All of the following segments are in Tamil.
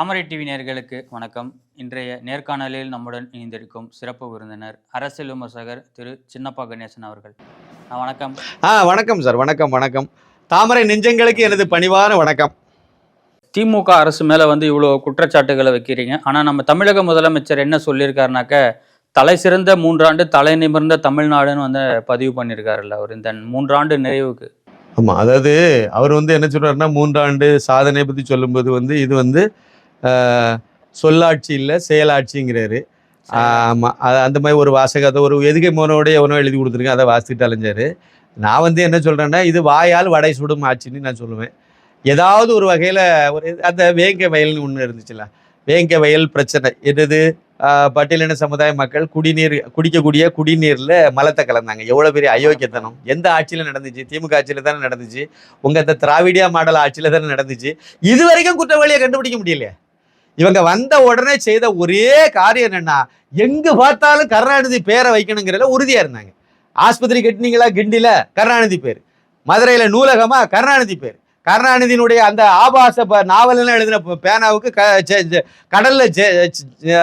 தாமரை டிவி நேயர்களுக்கு வணக்கம். இன்றைய நேர்காணலில் நம்முடன் இணைந்திருக்கும் சிறப்பு விருந்தினர் அரசியல் விமர்சகர் திரு சின்னப்பா கணேசன் அவர்கள். வணக்கம். ஆ வணக்கம் சார் வணக்கம் வணக்கம். தாமரை நெஞ்சங்களுக்கு எனது பணிவான வணக்கம். திமுக அரசு மேல வந்து இவ்வளோ குற்றச்சாட்டுகளை வைக்கிறீங்க. ஆனா நம்ம தமிழக முதலமைச்சர் என்ன சொல்லியிருக்காருனாக்க தலை சிறந்த மூன்றாண்டு தலை நிமிர்ந்த தமிழ்நாடுன்னு வந்து பதிவு பண்ணியிருக்காருல்ல அவர் இந்த மூன்றாண்டு நிறைவுக்கு. ஆமாம் அதாவது அவர் வந்து என்ன சொல்றாருன்னா மூன்றாண்டு சாதனை பற்றி சொல்லும்போது வந்து இது வந்து சொல்லாட்சி இல்லை செயலாட்சிங்கிறாரு. ஆமாம் அந்த மாதிரி ஒரு வாசகத்தை ஒரு எதுகை மோனோட எவனோ எழுதி கொடுத்துருக்கேன் அதை வாசித்துட்டு அலைஞ்சாரு. நான் வந்து என்ன சொல்கிறேன்னா இது வாயால் வடை சுடும் ஆட்சின்னு நான் சொல்லுவேன். ஏதாவது ஒரு வகையில் ஒரு அந்த வேங்க வயல்னு ஒன்று இருந்துச்சுல்ல வேங்க வயல் பிரச்சனை. என்னது? பட்டியலின சமுதாய மக்கள் குடிநீர் குடிக்கக்கூடிய குடிநீரில் மலத்தை கலந்தாங்க. எவ்வளோ பெரிய அயோக்கியத்தனம். எந்த ஆட்சியில் நடந்துச்சு? திமுக ஆட்சியில் தானே நடந்துச்சு. உங்கள் இந்த திராவிடியா மாடல் ஆட்சியில் தானே நடந்துச்சு. இது வரைக்கும் குற்றவாளியை கண்டுபிடிக்க முடியலையே. இவங்க வந்த உடனே செய்த ஒரே காரியம் என்னன்னா எங்கு பார்த்தாலும் கருணாநிதி பேரை வைக்கணுங்கிறதுல உறுதியா இருந்தாங்க. ஆஸ்பத்திரி கட்டினீங்களா? கிண்டில. கருணாநிதி பேர். மதுரையில நூலகமா? கருணாநிதி பேர். கருணாநிதியினுடைய அந்த ஆபாச ப- நாவலெல்லாம் எழுதின பேனாவுக்கு க செ- கடல்ல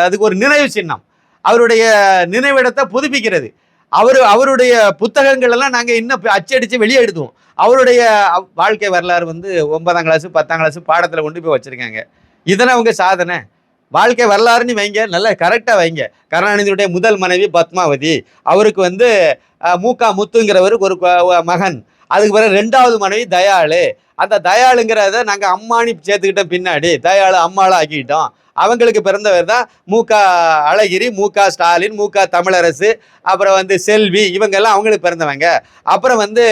அதுக்கு ஒரு நினைவு சின்னம். அவருடைய நினைவிடத்தை புதுப்பிக்கிறது. அவர் அவருடைய புத்தகங்கள் எல்லாம் நாங்கள் இன்னும் அச்சடித்து வெளியே எடுத்துவோம். அவருடைய வாழ்க்கை வரலாறு வந்து ஒன்பதாம் கிளாஸ் பத்தாம் கிளாஸ் பாடத்தில் கொண்டு போய் வச்சிருக்காங்க. இதனை அவங்க சாதனை. வாழ்க்கை வரலாறுன்னு வைங்க நல்லா கரெக்டாக வைங்க. கருணாநிதியுடைய முதல் மனைவி பத்மாவதி அவருக்கு வந்து மூக்கா முத்துங்கிறவருக்கு ஒரு மகன். அதுக்கு பிறகு ரெண்டாவது மனைவி தயாளு. அந்த தயாளுங்கிறத நாங்கள் அம்மானி சேர்த்துக்கிட்ட பின்னாடி தயாளு அம்மாளை ஆக்கிக்கிட்டோம். அவங்களுக்கு பிறந்தவர் தான் மூகா அழகிரி மூகா ஸ்டாலின் மூக்கா தமிழரசு அப்புறம் வந்து செல்வி இவங்கெல்லாம் அவங்களுக்கு பிறந்தவங்க. அப்புறம் வந்து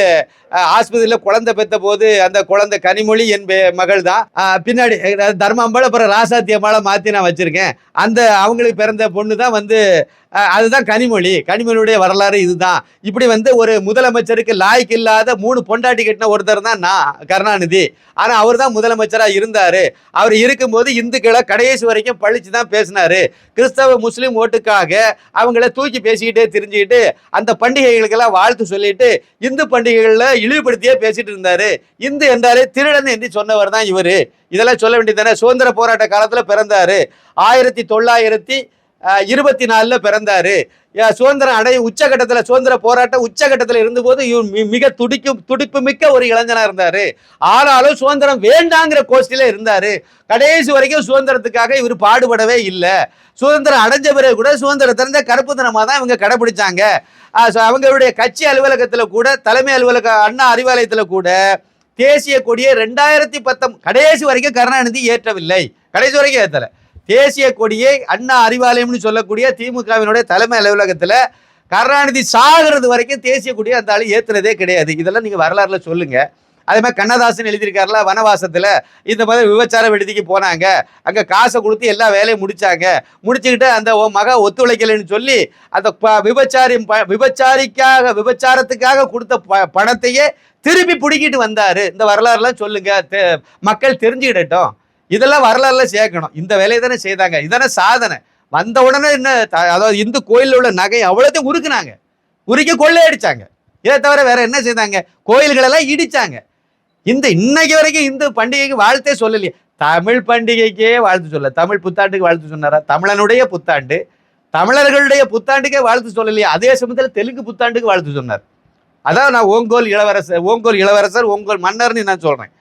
ஆஸ்பத்திரியில் குழந்தை பெற்ற போது அந்த குழந்தை கனிமொழி என் பெ- மகள் தான். பின்னாடி தர்மாம்பாள் அப்புறம் ராசாத்தியம்பாளை மாற்றி நான் வச்சுருக்கேன். அந்த அவங்களுக்கு பிறந்த பொண்ணு தான் வந்து அதுதான் கனிமொழி. கனிமொழியுடைய வரலாறு இதுதான். இப்படி வந்து ஒரு முதலமைச்சருக்கு லாய்க்கு இல்லாத மூணு பொண்டாட்டி கட்டின ஒருத்தர் தான் நான் கருணாநிதி. ஆனால் அவர் தான் முதலமைச்சராக இருந்தார். அவர் இருக்கும்போது இந்துக்களை கடைசி வரைக்கும் பழிச்சு தான் பேசினார். கிறிஸ்தவ முஸ்லீம் ஓட்டுக்காக அவங்கள தூக்கி பேசிக்கிட்டே தெரிஞ்சுக்கிட்டு அந்த பண்டிகைகளுக்கெல்லாம் வாழ்த்து சொல்லிட்டு இந்து பண்டிகைகளில் இழிவுபடுத்தியே பேசிட்டு இருந்தார். இந்து என்றாலே திருடன் என்று சொன்னவர் தான் இவர். இதெல்லாம் சொல்ல வேண்டியது தானே? சுதந்திர போராட்ட காலத்தில் பிறந்தார். ஆயிரத்தி தொள்ளாயிரத்தி இருபத்தி நாலில் பிறந்தாரு. சுதந்திரம் அடைய உச்சகட்டத்தில் சுதந்திர போராட்டம் உச்சகட்டத்தில் இருந்தபோது இவர் மிக துடிக்கும் துடிப்பு மிக்க ஒரு இளைஞனாக இருந்தார். ஆனாலும் சுதந்திரம் வேண்டாங்கிற கோஷ்டியில் இருந்தார். கடைசி வரைக்கும் சுதந்திரத்துக்காக இவர் பாடுபடவே இல்லை. சுதந்திரம் அடைஞ்ச பிறகு கூட சுதந்திரத்திறந்த கருப்பு தினமாக தான் இவங்க கடைபிடிச்சாங்க. அவங்களுடைய கட்சி அலுவலகத்தில் கூட தலைமை அலுவலக அண்ணா அறிவாலயத்தில் கூட தேசிய கொடியை ரெண்டாயிரத்தி பத்தம் கடைசி வரைக்கும் கருணாநிதி ஏற்றவில்லை. கடைசி வரைக்கும் ஏற்றலை தேசிய கொடியை அண்ணா அறிவாலயம்னு சொல்லக்கூடிய திமுகவினுடைய தலைமை அலுவலகத்தில் கருணாநிதி சாகிறது வரைக்கும் தேசிய கொடியை அந்த ஆளு ஏற்றுனதே கிடையாது. இதெல்லாம் நீங்கள் வரலாறுல சொல்லுங்க. அதே மாதிரி கண்ணதாசன் எழுதியிருக்காருல வனவாசத்தில். இந்த மாதிரி விபச்சார விடுதிக்கு போனாங்க. அங்கே காசை கொடுத்து எல்லா வேலையும் முடித்தாங்க முடிச்சுக்கிட்டு அந்த மக ஒத்துழைக்கலைன்னு சொல்லி அந்த ப- விபச்சாரி ப- விபச்சாரிக்காக விபச்சாரத்துக்காக கொடுத்த ப பணத்தையே திருப்பி பிடிக்கிட்டு வந்தார். இந்த வரலாறுலாம் சொல்லுங்கள் தெ- மக்கள் தெரிஞ்சுக்கிடட்டும். இதெல்லாம் வரலாறுல சேர்க்கணும். இந்த வேலையை தானே செய்தாங்க. இதான சாதனை. வந்த உடனே என்ன த- அதாவது இந்து கோயிலில் உள்ள நகை அவ்வளோத்தையும் உருக்குனாங்க. உருக்கி கொள்ளையடிச்சாங்க. இதை தவிர வேற என்ன செய்தாங்க? கோயில்களெல்லாம் இடிச்சாங்க. இந்த இன்னைக்கு வரைக்கும் இந்து பண்டிகைக்கு வாழ்த்தே சொல்லலையே. தமிழ் பண்டிகைக்கே வாழ்த்து சொல்ல தமிழ் புத்தாண்டுக்கு வாழ்த்து சொன்னாரா? தமிழனுடைய புத்தாண்டு தமிழர்களுடைய புத்தாண்டுக்கே வாழ்த்து சொல்லலையே. அதே சமயத்தில் தெலுங்கு புத்தாண்டுக்கு வாழ்த்து சொன்னார். அதான் நான் ஓங்கோல் இளவரசர் ஓங்கோல் இளவரசர் ஓங்கோல் மன்னர்னு நான் சொல்கிறேன்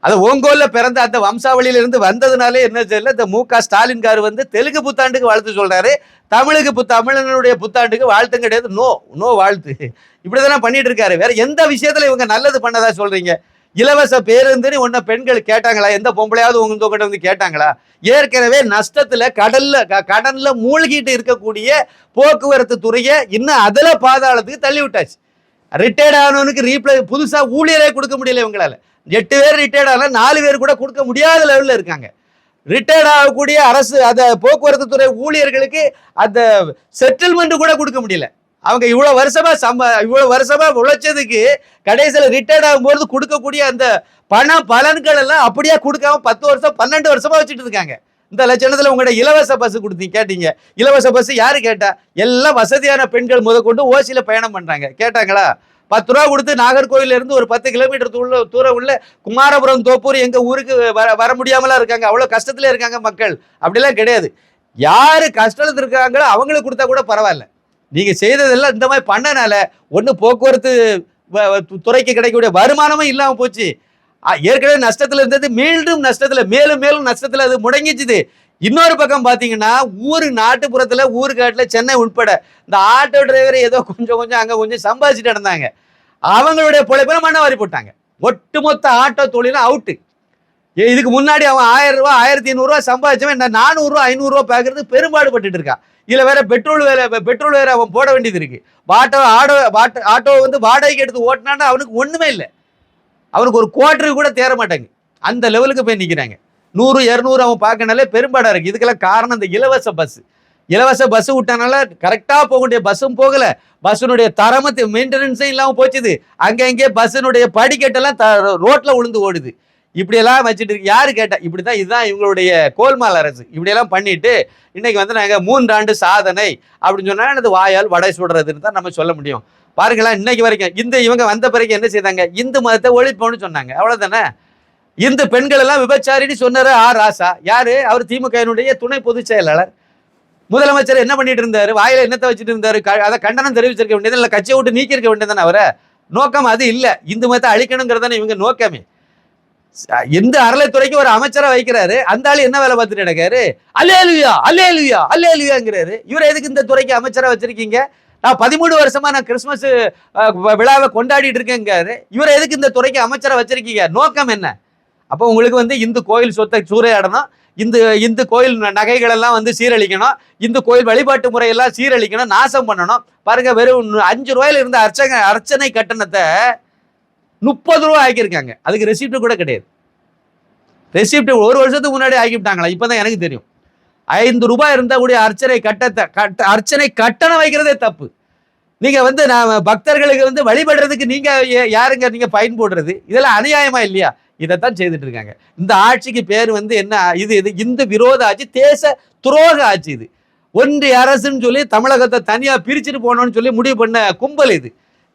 அது ஓங்கோல்ல பிறந்த அந்த வம்சாவளியிலிருந்து வந்ததுனாலே என்ன தெரியல இந்த மு க ஸ்டாலின் கார் வந்து தெலுங்கு புத்தாண்டுக்கு வாழ்த்து சொல்றாரு. தமிழுக்கு பு தமிழனுடைய புத்தாண்டுக்கு வாழ்த்தும் கிடையாது. நோ நோ வாழ்த்து. இப்படிதானே பண்ணிட்டு இருக்காரு. வேற எந்த விஷயத்துல இவங்க நல்லது பண்ணதா சொல்றீங்க? இலவச பேருந்துன்னு ஒன்ன பெண்கள் கேட்டாங்களா? எந்த பொம்பளையாவது உங்க கிட்ட வந்து கேட்டாங்களா? ஏற்கனவே நஷ்டத்துல கடல்ல க- கடல்ல மூழ்கிட்டு இருக்கக்கூடிய போக்குவரத்து துறையை இன்னும் அதுல பாதாளத்துக்கு தள்ளி விட்டாச்சு. ரிட்டையர்ட் ஆனவனுக்கு ரீப்ளே புதுசா ஊழியரே கொடுக்க முடியல இவங்களால. எட்டு பேர் ரிட்டையர்ட் ஆனால் நாலு பேர் கூட கொடுக்க முடியாத லெவலில் இருக்காங்க. ரிட்டையர்ட் ஆகக்கூடிய அரசு அந்த போக்குவரத்து துறை ஊழியர்களுக்கு அந்த செட்டில்மெண்ட் கூட கொடுக்க முடியல. அவங்க இவ்வளோ வருஷமாக சம்ப இவ்வளோ வருஷமாக உழைச்சதுக்கு கடைசியில் ரிட்டையர்ட் ஆகும்போது கொடுக்கக்கூடிய அந்த பண பலன்கள் எல்லாம் அப்படியே கொடுக்காம பத்து வருஷம் பன்னெண்டு வருஷமாக வச்சுட்டு இருக்காங்க. இந்த லட்சணத்தில் உங்கள்கிட்ட இலவச பஸ் கொடுத்தீங்க கேட்டீங்க. இலவச பஸ் யார் கேட்டா? எல்லாம் வசதியான பெண்கள் முதற்கொண்டு ஓசியில் பயணம் பண்ணுறாங்க கேட்டாங்களா? பத்து ரூபா கொடுத்து நாகர்கோவில் இருந்து ஒரு பத்து கிலோமீட்டர் தூர தூரம் உள்ள குமாரபுரம் தோப்பூர் எங்க ஊருக்கு வர வர முடியாமலாம் இருக்காங்க. அவ்வளவு கஷ்டத்துல இருக்காங்க மக்கள். அப்படிலாம் கிடையாது. யாரு கஷ்டத்துல இருக்காங்களோ அவங்களுக்கு கொடுத்தா கூட பரவாயில்ல. நீங்க செய்ததெல்லாம் இந்த மாதிரி பண்ணனால ஒண்ணு போக்குவரத்து வ- து- துறைக்கு கிடைக்கக்கூடிய வருமானமும் இல்லாம போச்சு. ஏற்கனவே நஷ்டத்துல இருந்தது மீண்டும் நஷ்டத்துல மேலும் மேலும் நஷ்டத்துல அது முடங்கிச்சுது. இன்னொரு பக்கம் பார்த்தீங்கன்னா ஊரு நாட்டுப்புறத்தில் ஊருக்காட்டில் சென்னை உட்பட இந்த ஆட்டோ டிரைவர் ஏதோ கொஞ்சம் கொஞ்சம் அங்கே கொஞ்சம் சம்பாதிச்சுட்டு இருந்தாங்க அவங்களுடைய பிழைப்பெல்லாம் மண்ணை வாரி போட்டாங்க. ஒட்டுமொத்த ஆட்டோ தொழிலும் அவுட்டு இதுக்கு முன்னாடி அவன் ஆயிரம் ரூபா ஆயிரத்தி ஐநூறுரூவா சம்பாதிச்சவன் என்ன நானூறுரூவா ஐநூறுரூவா பார்க்கறது பெரும்பாடு பட்டுட்டு இருக்கான். இல்லை வேற பெட்ரோல் வேற பெட்ரோல் வேற அவன் போட வேண்டியது இருக்கு. ஆட்டோ ஆட்டோ ஆட்டோ ஆட்டோ வந்து வாடகைக்கு எடுத்து ஓட்டினான்னு அவனுக்கு ஒன்றுமே இல்லை. அவனுக்கு ஒரு குவார்டருக்கு கூட தேர மாட்டாங்க அந்த லெவலுக்கு போய் நிற்கிறாங்க நூறு இரநூறு அவன் பார்க்கனாலே பெரும்பாடாக இருக்குது இதுக்கெல்லாம் காரணம் இந்த இலவச பஸ் இலவச பஸ் விட்டனால கரெக்டாக போக வேண்டிய பஸ்ஸும் போகலை. பஸ்ஸினுடைய தரமத்து மெயின்டெனன்ஸும் இல்லாமல் போச்சுது. அங்கே இங்கே பஸ்ஸினுடைய படிக்கட்டெல்லாம் த ரோட்டில் உளுந்து ஓடுது. இப்படியெல்லாம் வச்சுட்டு இருக்கு. கேட்டால் இப்படி தான் இதுதான் இவங்களுடைய கோல்மால் அரசு. இப்படியெல்லாம் பண்ணிட்டு இன்னைக்கு வந்து நாங்கள் மூன்றாண்டு சாதனை அப்படின்னு சொன்னால் அது வாயால் வடை சுடுறதுன்னு தான் நம்ம சொல்ல முடியும். பாருங்களேன் இன்னைக்கு வரைக்கும் இந்த இவங்க வந்த பிறகு என்ன செய்தாங்க? இந்து மதத்தை ஒழிப்போம்னு சொன்னாங்க. அவ்வளோதானே இந்து பெண்கள் எல்லாம் விபச்சாரின்னு சொன்னார் ஆர் ராசா. யாரு? அவர் திமுகவினுடைய துணை பொதுச் செயலாளர். முதலமைச்சர் என்ன பண்ணிட்டு இருந்தாரு? வாயில என்னத்தை வச்சுட்டு இருந்தாரு? க- அதை கண்டனம் தெரிவிச்சிருக்க வேண்டியது இல்லை கட்சியை விட்டு நீக்கியிருக்க வேண்டியதானே அவரை? நோக்கம் அது இல்லை. இந்து மதத்தை அழிக்கணுங்கிறதானே இவங்க நோக்கமே. இந்த எந்த ஒரு அமைச்சரை வைக்கிறாரு. அந்த ஆளு என்ன வேலை பார்த்துட்டு நடக்காரு அல்லேலுயா அல்லேலுயா அல்லேலுயாங்கிறாரு. இவர் எதுக்கு இந்த துறைக்கு அமைச்சரை வச்சிருக்கீங்க? நான் பதிமூணு வருஷமா நான் கிறிஸ்மஸ் விழாவை கொண்டாடிட்டு இருக்கேங்காரு இவரை எதுக்கு இந்த துறைக்கு அமைச்சரை வச்சிருக்கீங்க? நோக்கம் என்ன? அப்போ உங்களுக்கு வந்து இந்து கோயில் சொத்தை சூறையாடணும். இந்த இந்து கோயில் ந- நகைகள் எல்லாம் வந்து சீரழிக்கணும். இந்து கோயில் வழிபாட்டு முறையெல்லாம் சீரழிக்கணும் நாசம் பண்ணணும். பாருங்க வெறும் அஞ்சு ரூபாயில இருந்த அர்ச்சனை அர்ச்சனை கட்டணத்தை முப்பது ரூபா ஆக்கியிருக்காங்க. அதுக்கு ரெசிப்ட் கூட கிடையாது. ரெசிப்ட் ஒரு வருஷத்துக்கு முன்னாடி ஆக்கிவிட்டாங்களா? இப்பதான் எனக்கு தெரியும். ஐந்து ரூபாய் இருந்தால் கூடிய அர்ச்சனை கட்டத்தை கட்ட அர்ச்சனை கட்டணம் வைக்கிறதே தப்பு. நீங்கள் வந்து நான் பக்தர்களுக்கு வந்து வழிபடுறதுக்கு நீங்கள் யாருங்க நீங்கள் பயன் போடுறது இதெல்லாம் அநியாயமா இல்லையா? இதைத்தான் செய்துட்டு இருக்காங்க இந்த ஆட்சிக்கு பேர் வந்து என்ன இது இது இந்து விரோத ஆட்சி தேச துரோக ஆட்சி இது. ஒன்றிய அரசுன்னு சொல்லி தமிழகத்தை தனியாக பிரிச்சுட்டு போகணும்னு சொல்லி முடிவு பண்ண கும்பல் இது.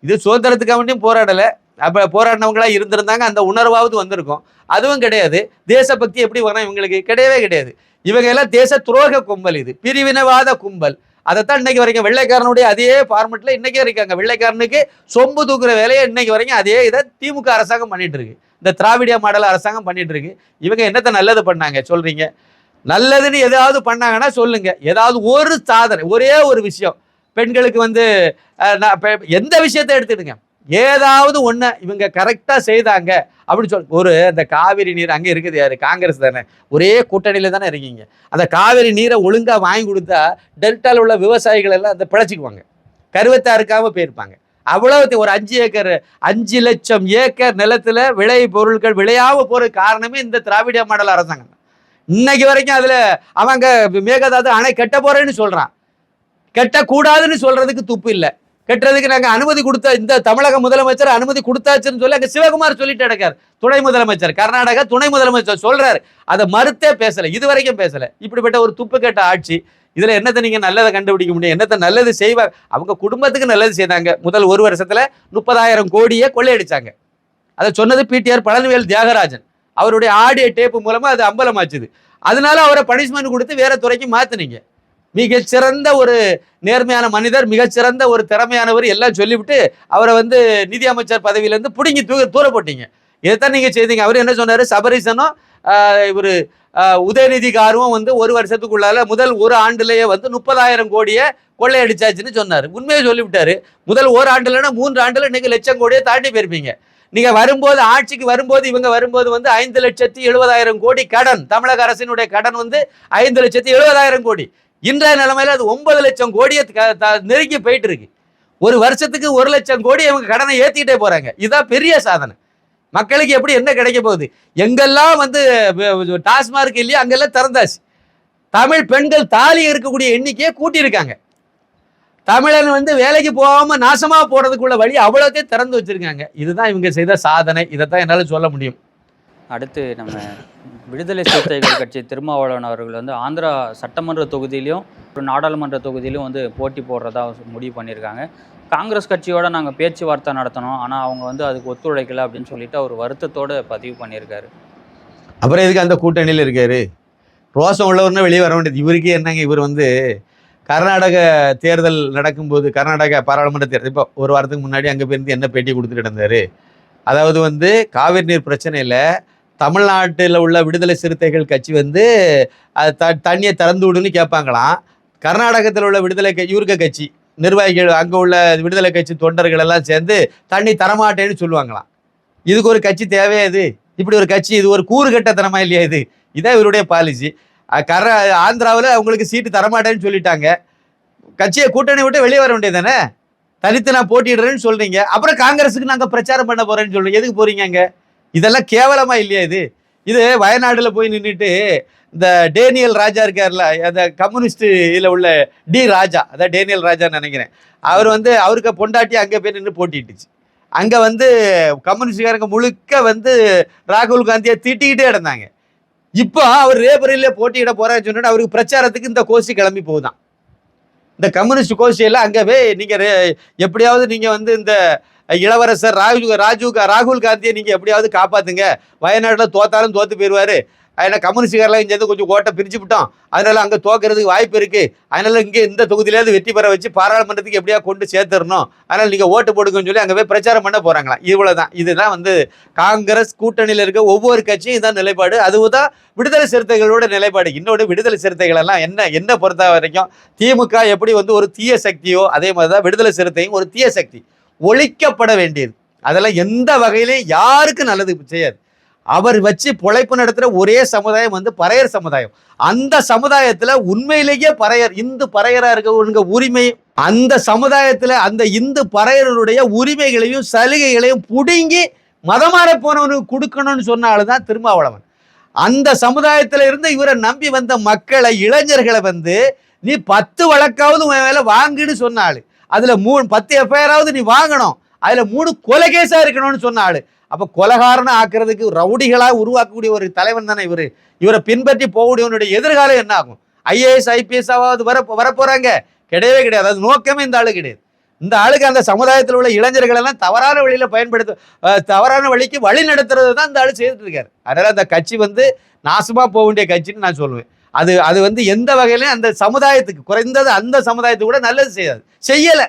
இது சுதந்திரத்துக்காக வேண்டியும் போராடலை. அப்போ போராடினவங்களாக இருந்திருந்தாங்க அந்த உணர்வாவது வந்திருக்கும். அதுவும் கிடையாது. தேசபக்தி எப்படி வரணும் இவங்களுக்கு? கிடையவே கிடையாது. இவங்க எல்லாம் தேச துரோக கும்பல் இது. பிரிவினவாத கும்பல். அதைத்தான் இன்னைக்கு வரைக்கும் வெள்ளைக்காரனுடைய அதே ஃபார்மெட்டில் இன்றைக்கே இருக்காங்க. வெள்ளைக்காரனுக்கு சொம்பு தூக்குற வேலையை இன்னைக்கு வரைக்கும் அதே இதை திமுக அரசாங்கம் பண்ணிட்டு இருக்கு. இந்த திராவிடிய மாடல் அரசாங்கம் பண்ணிட்டு இருக்கு. இவங்க என்னத்தை நல்லது பண்ணாங்க சொல்றீங்க? நல்லதுன்னு ஏதாவது பண்ணாங்கன்னா சொல்லுங்க. ஏதாவது ஒரு சாதனை ஒரே ஒரு விஷயம். பெண்களுக்கு வந்து நான் எந்த விஷயத்தை எடுத்துடுங்க ஏதாவது ஒன்று இவங்க கரெக்டாக செய்தாங்க அப்படின்னு சொல் ஒரு அந்த காவிரி நீர் அங்கே இருக்குது யார்? காங்கிரஸ் தானே. ஒரே கூட்டணியில் தானே இருக்கீங்க. அந்த காவிரி நீரை ஒழுங்காக வாங்கி கொடுத்தா டெல்டாவில் உள்ள விவசாயிகள் எல்லாம் அந்த பிழைச்சிக்குவாங்க. கருவத்தாக இருக்காமல் போயிருப்பாங்க. அவ்வளவு ஒரு அஞ்சு ஏக்கர் அஞ்சு லட்சம் ஏக்கர் நிலத்துல விளை பொருட்கள் விளையாம போற காரணமே இந்த திராவிட மாடல் அரசாங்கம். இன்னைக்கு வரைக்கும் அதுல அவங்க மேகதாது அணை கட்ட போறேன்னு சொல்றான். கட்டக்கூடாதுன்னு சொல்றதுக்கு துப்பு இல்லை. கட்டுறதுக்கு நாங்க அனுமதி கொடுத்த இந்த தமிழக முதலமைச்சர் அனுமதி கொடுத்தாச்சுன்னு சொல்லி அங்க சிவகுமார் சொல்லிட்டு இருக்காரு துணை முதலமைச்சர் கர்நாடகா துணை முதலமைச்சர் சொல்றாரு. அதை மறுத்தே பேசல இது வரைக்கும் பேசல. இப்படிப்பட்ட ஒரு துப்பு கெட்ட ஆட்சி இதில் என்னத்தை நீங்கள் நல்லதை கண்டுபிடிக்க முடியும்? என்னத்தை நல்லது செய்வார் அவங்க குடும்பத்துக்கு நல்லது செய்தாங்க. முதல் ஒரு வருஷத்தில் முப்பதாயிரம் கோடியை கொள்ளையடிச்சாங்க. அதை சொன்னது பிடிஆர் பழனிவேல் தியாகராஜன். அவருடைய ஆடியோ டேப்பு மூலமாக அது அம்பலமாச்சுது. அதனால அவரை பனிஷ்மெண்ட் கொடுத்து வேற துறைக்கு மாற்றினீங்க மிகச்சிறந்த ஒரு நேர்மையான மனிதர் மிகச்சிறந்த ஒரு திறமையானவர் எல்லாம் சொல்லிவிட்டு அவரை வந்து நிதி அமைச்சர் பதவியிலேருந்து பிடுங்கி தூ தூர போட்டீங்க இதைத்தான் நீங்கள் செய்தீங்க. அவர் என்ன சொன்னார்? சபரிசனும் இவர் உதயநிதி காரும் வந்து ஒரு வருஷத்துக்குள்ளால முதல் ஒரு ஆண்டுலேயே வந்து முப்பதாயிரம் கோடியை கொள்ளையடிச்சாச்சுன்னு சொன்னார். உண்மையை சொல்லிவிட்டாரு. முதல் ஒரு ஆண்டுலன்னா மூன்று ஆண்டுல இன்னைக்கு லட்சம் கோடியை தாண்டி போயிருப்பீங்க. நீங்க வரும்போது ஆட்சிக்கு வரும்போது இவங்க வரும்போது வந்து ஐந்து லட்சத்தி எழுபதாயிரம் கோடி கடன். தமிழக அரசினுடைய கடன் வந்து ஐந்து லட்சத்தி எழுபதாயிரம் கோடி. இன்றைய நிலைமையில அது ஒன்பது லட்சம் கோடியை க- த- நெருங்கி போயிட்டு இருக்கு. ஒரு வருஷத்துக்கு ஒரு லட்சம் கோடி இவங்க கடனை ஏற்றிக்கிட்டே போறாங்க. இதான் பெரிய சாதனை. மக்களுக்கு எப்படி என்ன கிடைக்க போகுது? எங்கெல்லாம் வந்து டாஸ்மார்க் இல்லையோ அங்கெல்லாம் திறந்தாச்சு. தமிழ் பெண்கள் தாலி இருக்கக்கூடிய எண்ணிக்கையை கூட்டியிருக்காங்க. தமிழன் வந்து வேலைக்கு போகாமல் நாசமாக போகிறதுக்குள்ள வழி அவ்வளோத்தையும் திறந்து வச்சிருக்காங்க. இதுதான் இவங்க செய்த சாதனை. இதை தான் என்னால் சொல்ல முடியும். அடுத்து நம்ம விடுதலை சிறுத்தைகள் கட்சி திருமாவளவன் அவர்கள் வந்து ஆந்திரா சட்டமன்ற தொகுதியிலையும் நாடாளுமன்ற தொகுதியிலும் வந்து போட்டி போடுறதா முடிவு பண்ணியிருக்காங்க. காங்கிரஸ் கட்சியோட நாங்கள் பேச்சுவார்த்தை நடத்தணும். ஆனால் அவங்க வந்து அதுக்கு ஒத்துழைக்கல அப்படின்னு சொல்லிட்டு அவர் வருத்தத்தோடு பதிவு பண்ணியிருக்காரு. அப்புறம் எதுக்கு அந்த கூட்டணியில் இருக்காரு? ரோசம் உள்ளவர்னா வெளியே வர வேண்டியது. இவருக்கே என்னங்க? இவர் வந்து கர்நாடக தேர்தல் நடக்கும்போது கர்நாடக பாராளுமன்ற தேர்தல் இப்போ ஒரு வாரத்துக்கு முன்னாடி அங்கே போயிருந்து என்ன பேட்டி கொடுத்துட்டு இருந்தார்? அதாவது வந்து காவிரி நீர் பிரச்சனையில் தமிழ்நாட்டில் உள்ள விடுதலை சிறுத்தைகள் கட்சி வந்து த தண்ணியை திறந்து விடுன்னு கேட்பாங்களாம் கர்நாடகத்தில் உள்ள விடுதலை க யூர்க கட்சி. நிர்வாகிகள் அங்கே உள்ள விடுதலை கட்சி தொண்டர்கள் எல்லாம் சேர்ந்து தண்ணி தரமாட்டேன்னு சொல்லுவாங்களாம். இதுக்கு ஒரு கட்சி தேவையா இது? இப்படி ஒரு கட்சி இது ஒரு கூறுகட்டத்தனமா இல்லையா இது? இதான் இவருடைய பாலிசி கர ஆந்திராவில் அவங்களுக்கு சீட்டு தரமாட்டேன்னு சொல்லிட்டாங்க. கட்சியை கூட்டணி விட்டு வெளியே வர வேண்டியது தானே தனித்து நான் போட்டிடுறேன்னு சொல்றீங்க. அப்புறம் காங்கிரஸுக்கு நாங்கள் பிரச்சாரம் பண்ண போறேன்னு சொல்றீங்க. எதுக்கு போறீங்க அங்கே? இதெல்லாம் கேவலமா இல்லையா இது? இது வயநாடுல போய் நின்றுட்டு இந்த டேனியல் ராஜா இருக்கார்ல அந்த கம்யூனிஸ்ட் இதில் உள்ள டி ராஜா அதான் டேனியல் ராஜான்னு நினைக்கிறேன். அவர் வந்து அவருக்கு பொண்டாட்டி அங்கே போய் நின்று போட்டிட்டுச்சு. அங்கே வந்து கம்யூனிஸ்டுக்காரங்க முழுக்க வந்து ராகுல் காந்தியை திட்டிக்கிட்டே இருந்தாங்க. இப்போ அவர் ரேபரியில போட்டியிட போறாருன்னு சொன்னால் அவருக்கு பிரச்சாரத்துக்கு இந்த கோஷ்டி கிளம்பி போகுதான். இந்த கம்யூனிஸ்ட் கோஷ்டியெல்லாம் அங்கே போய் நீங்கள் ரே- எப்படியாவது நீங்கள் வந்து இந்த இளவரசர் ராஜு ராஜு ராகுல் காந்தியை நீங்கள் எப்படியாவது காப்பாத்துங்க. வயநாட்டில் தோத்தாலும் தோற்று போயிடுவார் ஏன்னா கம்யூனிஸ்டுக்காரெல்லாம் இங்கேருந்து கொஞ்சம் ஓட்டை பிரிச்சு விட்டோம். அதனால் அங்கே தோக்கிறதுக்கு வாய்ப்பு இருக்குது அதனால் இங்கே இந்த தொகுதியிலேருந்து வெற்றி பெற வச்சு பாராளுமன்றத்துக்கு எப்படியா கொண்டு சேர்த்துடணும். அதனால் நீங்கள் ஓட்டு போடுங்கன்னு சொல்லி அங்கே போய் பிரச்சாரம் பண்ண போகிறாங்களே இவ்வளோ தான் இதுதான் வந்து காங்கிரஸ் கூட்டணியில் இருக்க ஒவ்வொரு கட்சியும் இதான் நிலைப்பாடு. அதுவும் தான் விடுதலை சிறுத்தைகளோட நிலைப்பாடு. இன்னொரு விடுதலை சிறுத்தைகளெல்லாம் என்ன என்ன பொறுத்த வரைக்கும் திமுக எப்படி வந்து ஒரு தீய சக்தியோ அதே மாதிரி தான் விடுதலை சிறுத்தையும் ஒரு தீய சக்தி. ஒழிக்கப்பட வேண்டியது. அதெல்லாம் எந்த வகையிலையும் யாருக்கும் நல்லது செய்யாது. அவர் வச்சு பொழைப்பு நடத்துகிற ஒரே சமுதாயம் வந்து பறையர் சமுதாயம். அந்த சமுதாயத்தில் உண்மையிலேயே பறையர் இந்து பறையராக இருக்கவங்க உரிமை அந்த சமுதாயத்தில் அந்த இந்து பறையர்களுடைய உரிமைகளையும் சலுகைகளையும் பிடுங்கி மதமாற போனவனுக்கு கொடுக்கணும்னு சொன்னாலும் தான் திருமாவளவன். அந்த சமுதாயத்தில் இருந்து இவரை நம்பி வந்த மக்களை இளைஞர்களை வந்து நீ பத்து வழக்காவது உன் வேலை வாங்குன்னு சொன்னாள் அதில் மூணு பத்து எஃப்ஐஆராவது நீ வாங்கணும். அதில் மூணு கொலை இருக்கணும்னு சொன்ன ஆள். அப்போ கொலகாரனை ஆக்குறதுக்கு ரவுடிகளாக உருவாக்கக்கூடிய ஒரு தலைவன் தானே இவரு. இவரை பின்பற்றி போகக்கூடியவனுடைய எதிர்காலம் என்ன ஆகும்? ஐஏஎஸ் ஐபிஎஸ் ஆவாவது வர வரப்போகிறாங்க கிடையவே கிடையாது. அது நோக்கமே இந்த ஆளு கிடையாது. இந்த ஆளுக்கு அந்த சமுதாயத்தில் உள்ள இளைஞர்கள் எல்லாம் தவறான வழியில் பயன்படுத்த தவறான வழிக்கு வழி நடத்துறது தான் இந்த ஆள் செய்துட்டு இருக்காரு. அதனால் அந்த கட்சி வந்து நாசமாக போக வேண்டிய கட்சின்னு நான் சொல்லுவேன். அது அது வந்து எந்த வகையிலையும் அந்த சமுதாயத்துக்கு குறைந்தது அந்த சமுதாயத்துக்கு கூட நல்லது செய்யாது. செய்யலை.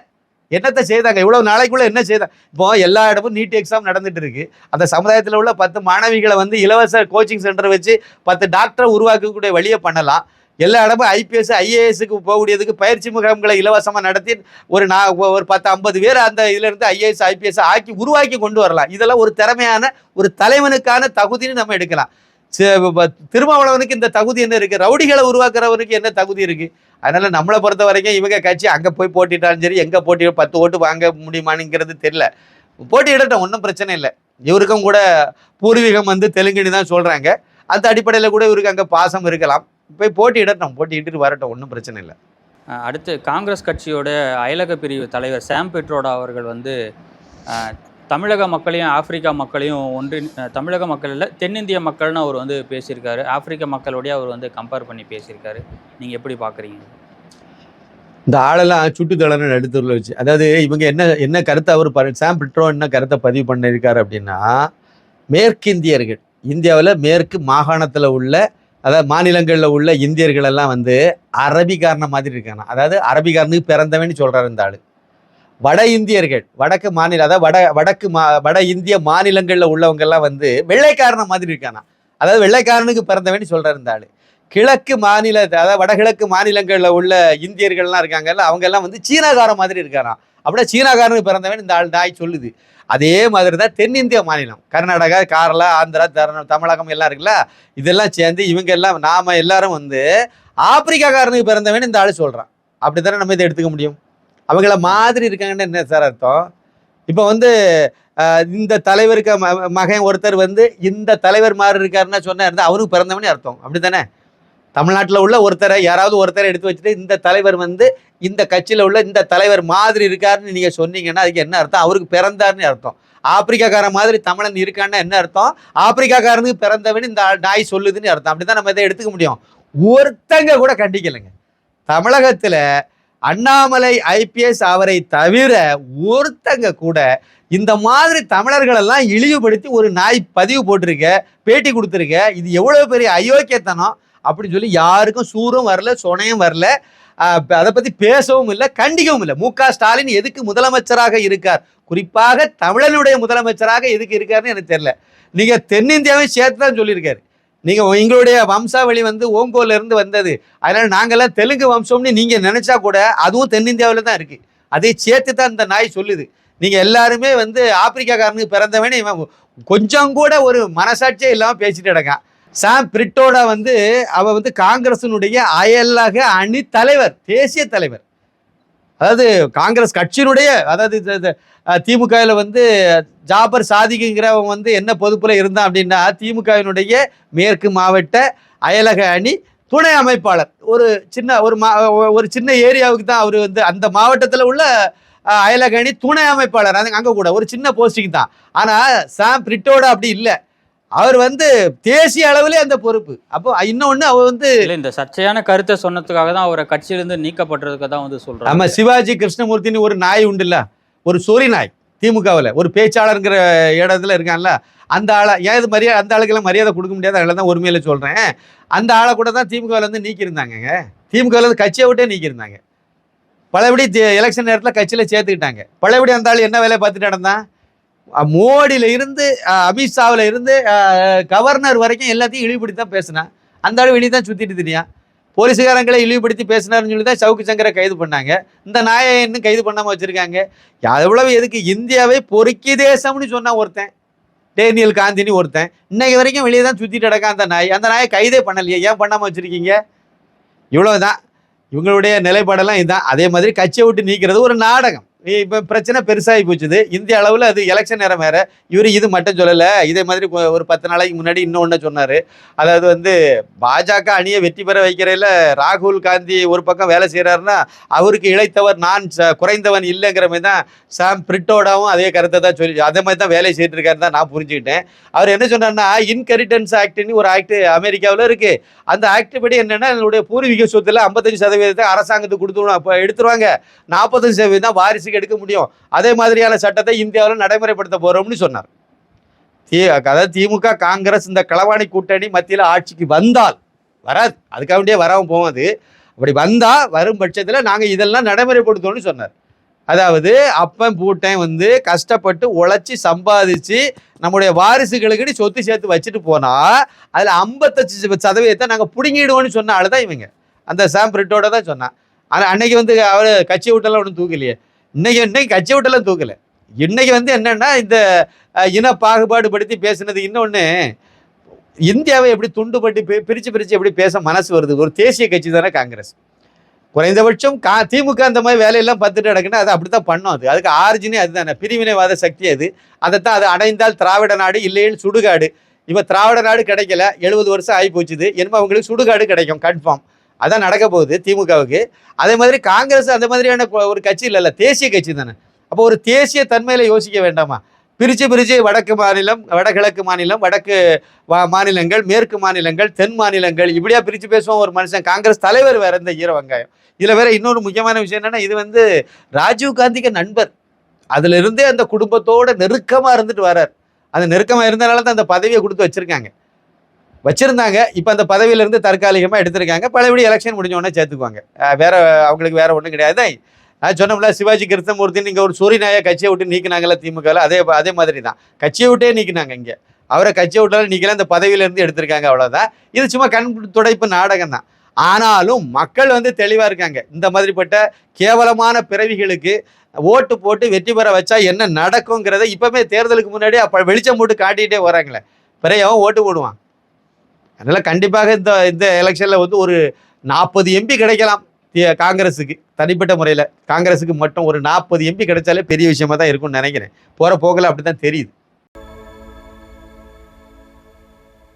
என்னத்தை செய்தாங்க? இவ்வளோ நாளைக்குள்ள என்ன செய்தாங்க இப்போ எல்லா இடமும் நீட் எக்ஸாம் நடந்துட்டு இருக்கு. அந்த சமுதாயத்தில் உள்ள பத்து மாணவிகளை வந்து இலவச கோச்சிங் சென்டர் வச்சு பத்து டாக்டரை உருவாக்கக்கூடிய வழியை பண்ணலாம். எல்லா இடமும் ஐபிஎஸ் ஐஏஎஸ்க்கு போகக்கூடியதுக்கு பயிற்சி முகாம்களை இலவசமாக நடத்தி ஒரு நா ஒரு பத்து ஐம்பது பேர் அந்த இதுலருந்து ஐஏஎஸ் ஐபிஎஸ் ஆக்கி உருவாக்கி கொண்டு வரலாம். இதெல்லாம் ஒரு திறமையான ஒரு தலைவனுக்கான தகுதின்னு நம்ம எடுக்கலாம். சே- திருமாவளவனுக்கு இந்த தகுதி என்ன இருக்குது ரவுடிகளை உருவாக்குறவனுக்கு என்ன தகுதி இருக்குது அதனால நம்மளை பொறுத்த வரைக்கும் இவங்க கட்சி அங்கே போய் போட்டிட்டாலும் சரி எங்கே போட்டி பத்து ஓட்டு வாங்க முடியுமானுங்கிறது தெரியல. போட்டியிடட்டும் ஒன்றும் பிரச்சனை இல்லை. இவருக்கும் கூட பூர்வீகம் வந்து தெலுங்குன்னு தான் சொல்கிறாங்க அந்த அடிப்படையில் கூட இவருக்கு அங்கே பாசம் இருக்கலாம். போய் போட்டியிடட்டும் போட்டியிட்டு வரட்டும் ஒன்றும் பிரச்சனை இல்லை. அடுத்து காங்கிரஸ் கட்சியோட அயலக பிரிவு தலைவர் சாம் பெட்ரோடா அவர்கள் வந்து தமிழக மக்களையும் ஆப்பிரிக்கா மக்களையும் ஒன்றி தமிழக மக்கள் இல்லை தென்னிந்திய மக்கள்னு அவர் வந்து பேசியிருக்காரு. ஆப்பிரிக்க மக்களுடைய அவர் வந்து கம்பேர் பண்ணி பேசியிருக்காரு. நீங்கள் எப்படி பார்க்குறீங்க இந்த ஆளெல்லாம் சுட்டுத்தளன்னு நடுத்தூரில் வச்சு அதாவது இவங்க என்ன என்ன கருத்தை அவர் ப- சாம் பிட்ரோ என்ன கருத்தை பதிவு பண்ணியிருக்காரு அப்படின்னா மேற்கிந்தியர்கள் இந்தியாவில் மேற்கு மாகாணத்தில் உள்ள அதாவது மாநிலங்களில் உள்ள இந்தியர்கள் எல்லாம் வந்து அரபிகாரனை மாதிரி இருக்காங்க. அதாவது அரபிக்காரனுக்கு பிறந்தவன்னு சொல்கிறாரு இந்த ஆள். வட இந்தியர்கள் வடக்கு மாநில அதாவது வட வடக்கு மா வட இந்திய மாநிலங்களில் உள்ளவங்கெல்லாம் வந்து வெள்ளைக்காரன மாதிரி இருக்கானா? அதாவது வெள்ளைக்காரனுக்கு பிறந்தவன்னு சொல்றாரு இந்த ஆள். கிழக்கு மாநில அதாவது வடகிழக்கு மாநிலங்களில் உள்ள இந்தியர்கள்லாம் இருக்காங்கல்ல அவங்கெல்லாம் வந்து சீனாக்காரன் மாதிரி இருக்காராம் அப்படியே சீனாக்காரனுக்கு பிறந்தவன் இந்த ஆள் நாய் சொல்லுது. அதே மாதிரி தான் தென்னிந்திய மாநிலம் கர்நாடகா கேரளா ஆந்திரா தர- தமிழகம் எல்லாம் இருக்குல்ல இதெல்லாம் சேர்ந்து இவங்க எல்லாம் நாம் எல்லாரும் வந்து ஆப்பிரிக்காக்காரனுக்கு பிறந்தவன் இந்த ஆள் சொல்றான். அப்படித்தானே நம்ம இதை எடுத்துக்க முடியும்? அவங்கள மாதிரி இருக்காங்கன்னு என்ன சார் அர்த்தம்? இப்போ வந்து இந்த தலைவருக்கு ம- மகன் ஒருத்தர் வந்து இந்த தலைவர் மாதிரி இருக்காருன்னா சொன்னா இருந்தால் அவருக்கு பிறந்தவனே அர்த்தம். அப்படி தானே தமிழ்நாட்டில் உள்ள ஒருத்தரை யாராவது ஒருத்தரை எடுத்து வச்சுட்டு இந்த தலைவர் வந்து இந்த கட்சியில் உள்ள இந்த தலைவர் மாதிரி இருக்காருன்னு நீங்கள் சொன்னீங்கன்னா அதுக்கு என்ன அர்த்தம்? அவருக்கு பிறந்தாருன்னு அர்த்தம். ஆப்பிரிக்காக்காரன் மாதிரி தமிழன் இருக்கான்னா என்ன அர்த்தம்? ஆப்பிரிக்காக்காரனுக்கு பிறந்தவன் இந்த நாய் சொல்லுதுன்னு அர்த்தம். அப்படிதான் நம்ம இதை எடுத்துக்க முடியும். ஒருத்தங்க கூட கண்டிக்கலைங்க. தமிழகத்தில் அண்ணாமலை ஐபிஎஸ் அவரை தவிர ஒருத்தங்க கூட இந்த மாதிரி தமிழர்களெல்லாம் இழிவுபடுத்தி ஒரு நாய் பதிவு போட்டிருக்க பேட்டி கொடுத்துருக்க இது எவ்வளோ பெரிய அயோக்கியத்தனம் அப்படின்னு சொல்லி யாருக்கும் சூரும் வரல சொனையும் வரல. அதை பற்றி பேசவும் இல்லை கண்டிக்கவும் இல்லை. மு ஸ்டாலின் எதுக்கு முதலமைச்சராக இருக்கார்? குறிப்பாக தமிழனுடைய முதலமைச்சராக எதுக்கு இருக்காருன்னு எனக்கு தெரியல. நீங்கள் தென்னிந்தியாவை சேர்த்து தான் சொல்லியிருக்காரு. நீங்கள் எங்களுடைய வம்சாவளி வந்து ஓங்கோல இருந்து வந்தது. அதனால் நாங்கள்லாம் தெலுங்கு வம்சம்னு நீங்கள் நினச்சா கூட அதுவும் தென்னிந்தியாவில் தான் இருக்குது அதை சேர்த்து தான் இந்த நாய் சொல்லுது. நீங்கள் எல்லாருமே வந்து ஆப்பிரிக்காக்காரனுக்கு பிறந்தவனே இவன் கொஞ்சம் கூட ஒரு மனசாட்சியே இல்லாமல் பேசிட்டு இடக்கான் சாம் பிரிட்டோட வந்து அவள் வந்து காங்கிரஸினுடைய அயலாக அணி தலைவர் தேசிய தலைவர். அதாவது காங்கிரஸ் கட்சியினுடைய அதாவது திமுகவில் வந்து ஜாபர் சாதிக்குங்கிறவன் வந்து என்ன பொதுப்பில் இருந்தான் அப்படின்னா திமுகவினுடைய மேற்கு மாவட்ட அயலக அணி துணை அமைப்பாளர். ஒரு சின்ன ஒரு மா ஒரு சின்ன ஏரியாவுக்கு தான் அவர் வந்து அந்த மாவட்டத்தில் உள்ள அயலக அணி துணை அமைப்பாளர். அது அங்கே கூட ஒரு சின்ன போஸ்டிங் தான். ஆனால் சாம் பிரிட்டோட அப்படி இல்லை. அவர் வந்து தேசிய அளவிலே அந்த பொறுப்பு. அப்போ இன்னொன்று அவர் வந்து இல்ல இந்த சர்ச்சையான கருத்தை சொன்னதுக்காக தான் அவரை கட்சியிலிருந்து நீக்கப்பட்டதுக்கு தான் வந்து சொல்றாங்க நம்ம சிவாஜி கிருஷ்ணமூர்த்தின்னு ஒரு நாய் உண்டுல்ல? ஒரு சொறி நாய் திமுகவில். ஒரு பேச்சாளருங்கிற இடத்துல இருக்கான்ல? அந்த ஆளை ஏன் இது மரியாதை அந்த ஆளுக்கெல்லாம் மரியாதை கொடுக்க முடியாது? அதில் தான் உரிமையில சொல்கிறேன் அந்த ஆளை கூட தான் திமுகவில் இருந்து நீக்கியிருந்தாங்கங்க. திமுகவில் இருந்து கட்சியை விட்டே நீக்கியிருந்தாங்க. பழையபடி எலெக்ஷன் நேரத்தில் கட்சியில் சேர்த்துக்கிட்டாங்க. பழையபடி அந்த ஆள் என்ன வேலையை பார்த்துட்டு நடந்தான்? மோடியில இருந்து அஹ் அமித்ஷாவில் இருந்து கவர்னர் வரைக்கும் எல்லாத்தையும் இழிவுபடுத்தி தான் பேசினான். அந்த அளவு வெளியே தான் சுற்றிட்டு தெரியும் போலீஸுக்காரங்களை இழிவுபடுத்தி பேசினாருன்னு சொல்லி தான் சவுக்கு சங்கரை கைது பண்ணாங்க. இந்த நாயை இன்னும் கைது பண்ணாமல் வச்சுருக்காங்க. எவ்வளவு எதுக்கு இந்தியாவை பொறுக்கி தேசம்னு சொன்னால் ஒருத்தன். டேனியல் காந்தினி ஒருத்தன். இன்னைக்கு வரைக்கும் வெளியே தான் சுற்றிட்டு கிடக்கான் அந்த நாய். அந்த நாயை கைதே பண்ணலையே. ஏன் பண்ணாமல் வச்சுருக்கீங்க? இவ்வளவுதான். இவங்களுடைய நிலைப்பாடெல்லாம் இதுதான் அதே மாதிரி கட்சியை விட்டு நீக்கிறது ஒரு நாடகம். இப்போ பிரச்சனை பெருசாகி போச்சுது. இந்திய அளவில் அது எலெக்ஷன் நேரம் வேற. இவர் இது மட்டும் சொல்லலை. இதே மாதிரி ஒரு பத்து நாளைக்கு முன்னாடி இன்னொன்று சொன்னார். அதாவது வந்து பாஜக அணியை வெற்றி பெற வைக்கிறதில் ராகுல் காந்தி ஒரு பக்கம் வேலை செய்கிறாருன்னா அவருக்கு இழைத்தவர் நான் ச- குறைந்தவன் இல்லைங்கிற மாதிரி தான் சாம் பிரிட்டோடாவும் அதே கருத்தை தான் சொல்லி அதே மாதிரி தான் வேலை செய்துட்டு இருக்காரு தான் நான் புரிஞ்சுக்கிட்டேன். அவர் என்ன சொன்னார்னா இன்கரிட்டன்ஸ் ஆக்ட்னு ஒரு ஆக்ட் அமெரிக்காவில் இருக்குது அந்த ஆக்ட் படி என்னென்னா என்னுடைய பூர்வீக சொத்தில் ஐம்பத்தஞ்சு சதவீதத்தை அரசாங்கத்துக்கு கொடுத்து அப்போ எடுத்துருவாங்க. நாற்பத்தஞ்சு சதவீதம் வாரிசு நடவடிக்கை எடுக்க முடியும். அதே மாதிரியான சட்டத்தை இந்தியாவில் நடைமுறைப்படுத்த போகிறோம்னு சொன்னார். தி அதாவது திமுக காங்கிரஸ் இந்த களவாணி கூட்டணி மத்தியில் ஆட்சிக்கு வந்தால் வராது. அதுக்காக வேண்டியே வராமல் போவாது அப்படி வந்தால் வரும் பட்சத்தில் நாங்கள் இதெல்லாம் நடைமுறைப்படுத்தோம்னு சொன்னார். அதாவது அப்பன் பூட்டன் வந்து கஷ்டப்பட்டு உழைச்சி சம்பாதிச்சு நம்முடைய வாரிசுகளுக்கு சொத்து சேர்த்து வச்சுட்டு போனால் அதில் ஐம்பத்தஞ்சு சதவீதத்தை நாங்கள் பிடுங்கிடுவோம்னு சொன்ன ஆள் தான் இவங்க. அந்த சாம் பிரிட்டோட தான் சொன்னான். ஆனால் அன்னைக்கு வந்து அவர் கட்சி விட்டெல்லாம் ஒன்றும் தூக்கலையே. இன்னைக்கு இன்னைக்கு கட்சி விட்டெல்லாம் தூக்கலை. இன்னைக்கு வந்து என்னன்னா இந்த இன பாகுபாடு படுத்தி பேசினது இன்னொன்று இந்தியாவை எப்படி துண்டுபட்டு பி- பிரிச்சு பிரிச்சு எப்படி பேச மனசு வருது? ஒரு தேசிய கட்சி தானே காங்கிரஸ். குறைந்தபட்சம் கா திமுக அந்த மாதிரி வேலையெல்லாம் பத்துட்டு நடக்குன்னா அது அப்படித்தான் பண்ணும் அது. அதுக்கு ஆரிஜினே அதுதானே. பிரிவினைவாத சக்தி அது. அதைத்தான் அது அடைந்தால் திராவிட நாடு இல்லையில் சுடுகாடு. இப்போ திராவிட நாடு கிடைக்கல. எழுபது வருஷம் ஆகி போச்சுது என்னமோ அவங்களுக்கு சுடுகாடு கிடைக்கும் கன்ஃபார்ம். அதான் நடக்க போகுது திமுகவுக்கு. அதே மாதிரி காங்கிரஸ் அந்த மாதிரியான ஒரு கட்சி இல்லைல்ல தேசிய கட்சி தானே. அப்போ ஒரு தேசிய தன்மையில் யோசிக்க வேண்டாமா? பிரித்து பிரிச்சு வடக்கு மாநிலம் வடகிழக்கு மாநிலம் வடக்கு வா- மாநிலங்கள் மேற்கு மாநிலங்கள் தென் மாநிலங்கள் இப்படியா பிரித்து பேசுவோம் ஒரு மனுஷன். காங்கிரஸ் தலைவர் வேற இந்த ஈர வெங்காயம். இதில் வேற இன்னொரு முக்கியமான விஷயம் என்னன்னா இது வந்து ராஜீவ் காந்திக்கு நண்பர். அதிலிருந்தே அந்த குடும்பத்தோட நெருக்கமாக இருந்துட்டு வரார். அந்த நெருக்கமாக இருந்தனால தான் அந்த பதவியை கொடுத்து வச்சுருக்காங்க. வச்சிருந்தாங்க. இப்போ அந்த பதவியிலேருந்து தற்காலிகமாக எடுத்திருக்காங்க. பழையபடி எலெக்ஷன் முடிஞ்ச உடனே சேர்த்துக்குவாங்க. வேற அவங்களுக்கு வேற ஒன்றும் கிடையாது. நான் சொன்னோம்ல சிவாஜி கிருஷ்ணமூர்த்தி நீங்கள் ஒரு சூரிய நாயை கட்சியை விட்டு நீக்கினாங்கல்ல திமுகவில் அதே அதே மாதிரி தான் கட்சியை விட்டே நீக்கினாங்க இங்கே. அவரை கட்சியை விட்டாலும் நீக்கலாம் அந்த பதவியிலேருந்து எடுத்திருக்காங்க அவ்வளோதான் இது சும்மா கண் துடைப்பு நாடகம் தான். ஆனாலும் மக்கள் வந்து தெளிவாக இருக்காங்க. இந்த மாதிரிப்பட்ட கேவலமான பிறவிகளுக்கு ஓட்டு போட்டு வெற்றி பெற வச்சா என்ன நடக்குங்கிறத இப்பவுமே தேர்தலுக்கு முன்னாடி அப்போ வெளிச்சம் போட்டு காட்டிகிட்டே வராங்களே. பிறகு ஓட்டு போடுவான். அதனால் கண்டிப்பாக இந்த இந்த எலெக்ஷனில் வந்து ஒரு நாற்பது எம்பி கிடைக்கலாம் காங்கிரஸுக்கு தனிப்பட்ட முறையில். காங்கிரஸுக்கு மட்டும் ஒரு நாற்பது எம்பி கிடைச்சாலே பெரிய விஷயமா தான் இருக்கும்னு நினைக்கிறேன். போகிற போக்கில் அப்படி தான் தெரியுது.